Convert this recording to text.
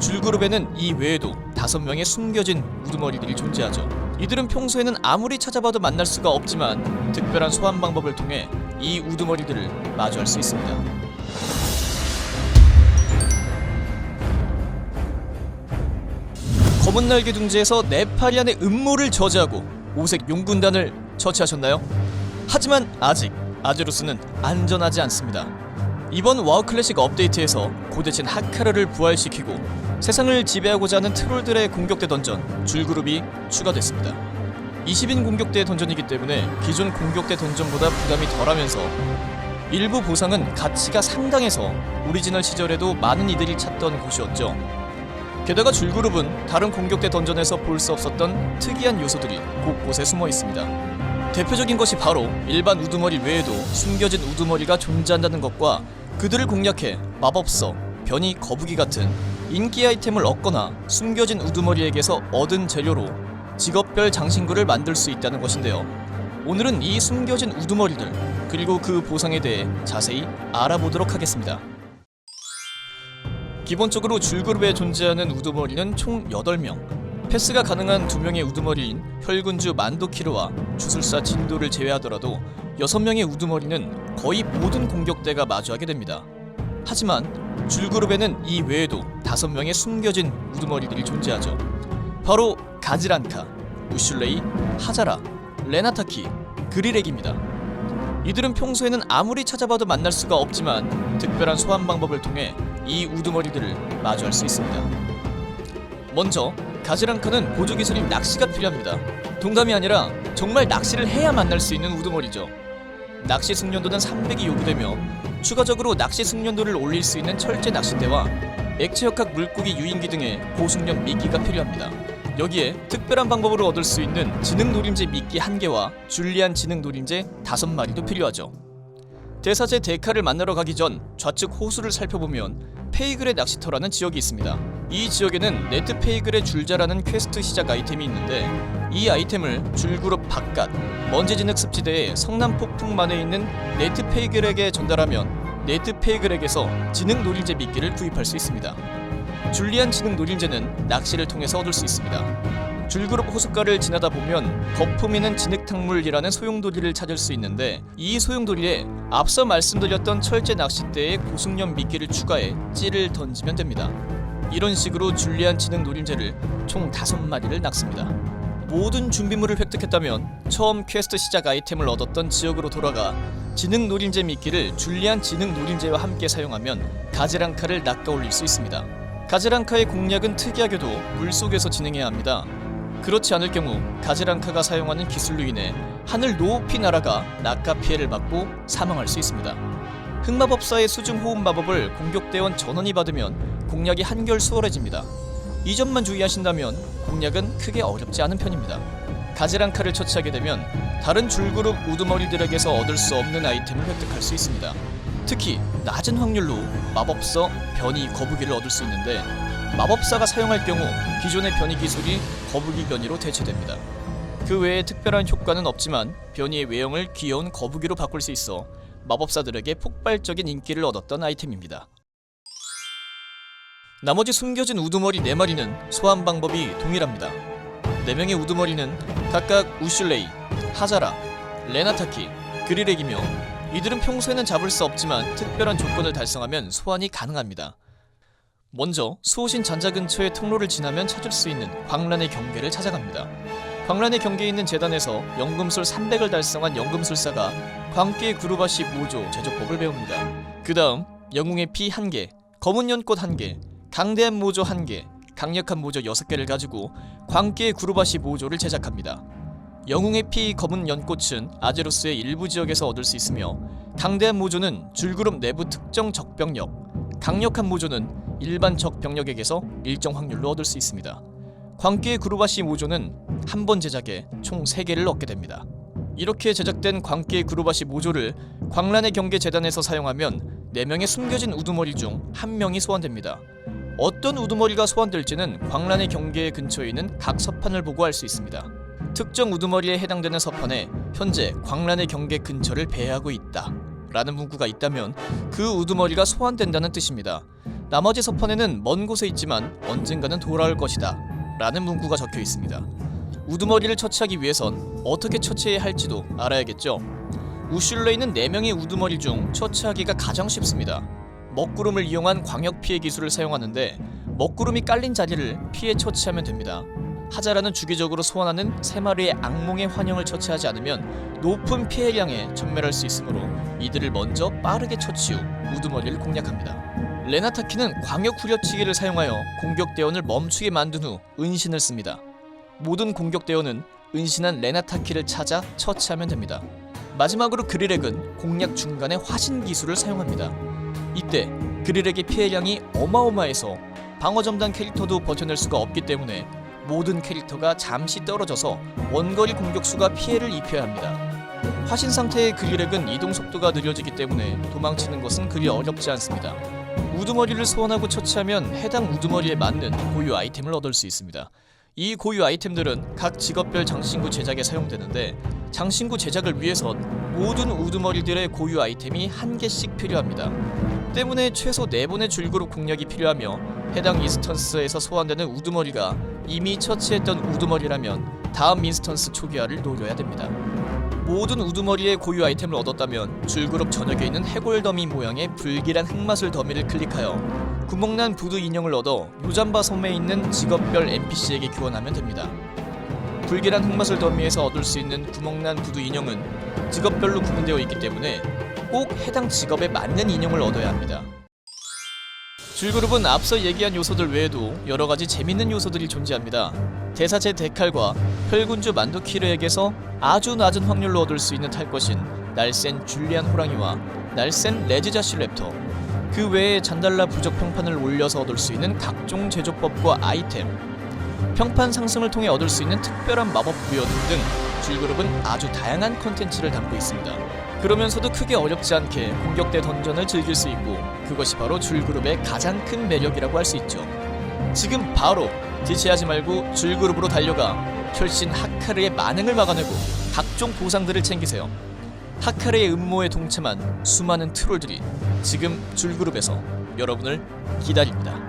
줄그룹에는 이 외에도 다섯 명의 숨겨진 우두머리들이 존재하죠. 이들은 평소에는 아무리 찾아봐도 만날 수가 없지만 특별한 소환 방법을 통해 이 우두머리들을 마주할 수 있습니다. 검은 날개 둥지에서 네파리안의 음모를 저지하고 오색 용군단을 처치하셨나요? 하지만 아직 아제로스는 안전하지 않습니다. 이번 와우 클래식 업데이트에서 고대친 하카르를 부활시키고 세상을 지배하고자 하는 트롤들의 공격대 던전 줄그룹이 추가됐습니다. 20인 공격대 던전이기 때문에 기존 공격대 던전보다 부담이 덜하면서 일부 보상은 가치가 상당해서 오리지널 시절에도 많은 이들이 찾던 곳이었죠. 게다가 줄그룹은 다른 공격대 던전에서 볼 수 없었던 특이한 요소들이 곳곳에 숨어 있습니다. 대표적인 것이 바로 일반 우두머리 외에도 숨겨진 우두머리가 존재한다는 것과 그들을 공략해 마법서, 변이 거북이 같은 인기 아이템을 얻거나 숨겨진 우두머리에게서 얻은 재료로 직업별 장신구를 만들 수 있다는 것인데요. 오늘은 이 숨겨진 우두머리들 그리고 그 보상에 대해 자세히 알아보도록 하겠습니다. 기본적으로 줄그룹에 존재하는 우두머리는 총 8명. 패스가 가능한 2명의 우두머리인 혈군주 만도키르와 주술사 진도를 제외하더라도 6명의 우두머리는 거의 모든 공격대가 마주하게 됩니다. 하지만 줄그룹에는 이 외에도 5명의 숨겨진 우두머리들이 존재하죠. 바로 가지란카, 우슐레이, 하자라, 레나타키, 그리렉입니다. 이들은 평소에는 아무리 찾아봐도 만날 수가 없지만 특별한 소환 방법을 통해 이 우두머리들을 마주할 수 있습니다. 먼저 가지랑카는 보조 기술인 낚시가 필요합니다. 동감이 아니라 정말 낚시를 해야 만날 수 있는 우두머리죠. 낚시 숙련도는 300이 요구되며 추가적으로 낚시 숙련도를 올릴 수 있는 철제 낚싯대와 액체역학 물고기 유인기 등의 고숙련 미끼가 필요합니다. 여기에 특별한 방법으로 얻을 수 있는 지능 노림제 미끼 1개와 줄리안 지능 노림제 5마리도 필요하죠. 대사제 데카를 만나러 가기 전 좌측 호수를 살펴보면 페이글의 낚시터라는 지역이 있습니다. 이 지역에는 네트 페이글의 줄자라는 퀘스트 시작 아이템이 있는데 이 아이템을 줄그룹 바깥 먼지 진흙 습지대의 성남 폭풍만에 있는 네트 페이글에게 전달하면 네트 페이글에게서 지능 노림제 미끼를 구입할 수 있습니다. 줄리안 지능 노림제는 낚시를 통해서 얻을 수 있습니다. 줄그룹 호숫가를 지나다 보면 거품이는 진흙탕물이라는 소용돌이를 찾을 수 있는데 이 소용돌이에 앞서 말씀드렸던 철제 낚싯대에 고숙련 미끼를 추가해 찌를 던지면 됩니다. 이런 식으로 줄리안 지능 노림제를 총 5마리를 낚습니다. 모든 준비물을 획득했다면 처음 퀘스트 시작 아이템을 얻었던 지역으로 돌아가 지능 노림제 미끼를 줄리안 지능 노림제와 함께 사용하면 가지랑카를 낚아올릴 수 있습니다. 가지랑카의 공략은 특이하게도 물속에서 진행해야 합니다. 그렇지 않을 경우 가지랑카가 사용하는 기술로 인해 하늘 높이 날아가 낙하 피해를 받고 사망할 수 있습니다. 흑마법사의 수중 호흡 마법을 공격대원 전원이 받으면 공략이 한결 수월해집니다. 이 점만 주의하신다면 공략은 크게 어렵지 않은 편입니다. 가지랑카를 처치하게 되면 다른 줄그룹 우두머리들에게서 얻을 수 없는 아이템을 획득할 수 있습니다. 특히 낮은 확률로 마법서 변이 거북이를 얻을 수 있는데 마법사가 사용할 경우 기존의 변이 기술이 거북이 변이로 대체됩니다. 그 외에 특별한 효과는 없지만 변이의 외형을 귀여운 거북이로 바꿀 수 있어 마법사들에게 폭발적인 인기를 얻었던 아이템입니다. 나머지 숨겨진 우두머리 4마리는 소환 방법이 동일합니다. 4명의 우두머리는 각각 우슐레이, 하자라, 레나타키, 그리렉이며 이들은 평소에는 잡을 수 없지만 특별한 조건을 달성하면 소환이 가능합니다. 먼저 수호신 잔자 근처의 통로를 지나면 찾을 수 있는 광란의 경계를 찾아갑니다. 광란의 경계에 있는 재단에서 연금술 300을 달성한 연금술사가 광기의 구루바시 모조 제조법을 배웁니다. 그 다음 영웅의 피 1개, 검은 연꽃 1개, 강대한 모조 1개, 강력한 모조 6개를 가지고 광기의 구루바시 모조를 제작합니다. 영웅의 피 검은 연꽃은 아제로스의 일부 지역에서 얻을 수 있으며 강대한 모조는 줄그룹 내부 특정 적병력, 강력한 모조는 일반 적 병력에게서 일정 확률로 얻을 수 있습니다. 광기의 구루바시 모조는 한 번 제작에 총 3개를 얻게 됩니다. 이렇게 제작된 광기의 구루바시 모조를 광란의 경계 재단에서 사용하면 4명의 숨겨진 우두머리 중 1명이 소환됩니다. 어떤 우두머리가 소환될지는 광란의 경계 근처에 있는 각 서판을 보고 알 수 있습니다. 특정 우두머리에 해당되는 서판에 현재 광란의 경계 근처를 배회하고 있다 라는 문구가 있다면 그 우두머리가 소환된다는 뜻입니다. 나머지 서판에는 먼 곳에 있지만 언젠가는 돌아올 것이다 라는 문구가 적혀 있습니다. 우두머리를 처치하기 위해선 어떻게 처치해야 할지도 알아야겠죠. 우슐러에 있는 4명의 우두머리 중 처치하기가 가장 쉽습니다. 먹구름을 이용한 광역 피해 기술을 사용하는데 먹구름이 깔린 자리를 피해 처치하면 됩니다. 하자라는 주기적으로 소환하는 세 마리의 악몽의 환영을 처치하지 않으면 높은 피해량에 전멸할 수 있으므로 이들을 먼저 빠르게 처치 후 우두머리를 공략합니다. 레나타키는 광역 후려치기를 사용하여 공격 대원을 멈추게 만든 후 은신을 씁니다. 모든 공격 대원은 은신한 레나타키를 찾아 처치하면 됩니다. 마지막으로 그릴렉은 공략 중간에 화신 기술을 사용합니다. 이때 그릴렉의 피해량이 어마어마해서 방어 점단 캐릭터도 버텨낼 수가 없기 때문에 모든 캐릭터가 잠시 떨어져서 원거리 공격수가 피해를 입혀야 합니다. 화신 상태의 그릴렉은 이동 속도가 느려지기 때문에 도망치는 것은 그리 어렵지 않습니다. 우두머리를 소환하고 처치하면 해당 우두머리에 맞는 고유 아이템을 얻을 수 있습니다. 이 고유 아이템들은 각 직업별 장신구 제작에 사용되는데 장신구 제작을 위해선 모든 우두머리들의 고유 아이템이 한 개씩 필요합니다. 때문에 최소 4번의 줄그룹 공략이 필요하며 해당 인스턴스에서 소환되는 우두머리가 이미 처치했던 우두머리라면 다음 인스턴스 초기화를 노려야 됩니다. 모든 우두머리의 고유 아이템을 얻었다면 줄그룹 전역에 있는 해골 더미 모양의 불길한 흑마술 더미를 클릭하여 구멍난 부두 인형을 얻어 요잠바 섬에 있는 직업별 NPC에게 교환하면 됩니다. 불길한 흑마술 더미에서 얻을 수 있는 구멍난 부두 인형은 직업별로 구분되어 있기 때문에 꼭 해당 직업에 맞는 인형을 얻어야 합니다. 줄그룹은 앞서 얘기한 요소들 외에도 여러 가지 재밌는 요소들이 존재합니다. 대사제 데칼과 혈군주 만두키르에게서 아주 낮은 확률로 얻을 수 있는 탈 것인 날쌘 줄리안 호랑이와 날쌘 레지자시 랩터 그 외에 잔달라 부적 평판을 올려서 얻을 수 있는 각종 제조법과 아이템 평판 상승을 통해 얻을 수 있는 특별한 마법 부여 등등 줄그룹은 아주 다양한 컨텐츠를 담고 있습니다. 그러면서도 크게 어렵지 않게 공격대 던전을 즐길 수 있고 그것이 바로 줄그룹의 가장 큰 매력이라고 할 수 있죠. 지금 바로 지체하지 말고 줄그룹으로 달려가 혈신 하카르의 만행을 막아내고 각종 보상들을 챙기세요. 하카르의 음모에 동참한 수많은 트롤들이 지금 줄그룹에서 여러분을 기다립니다.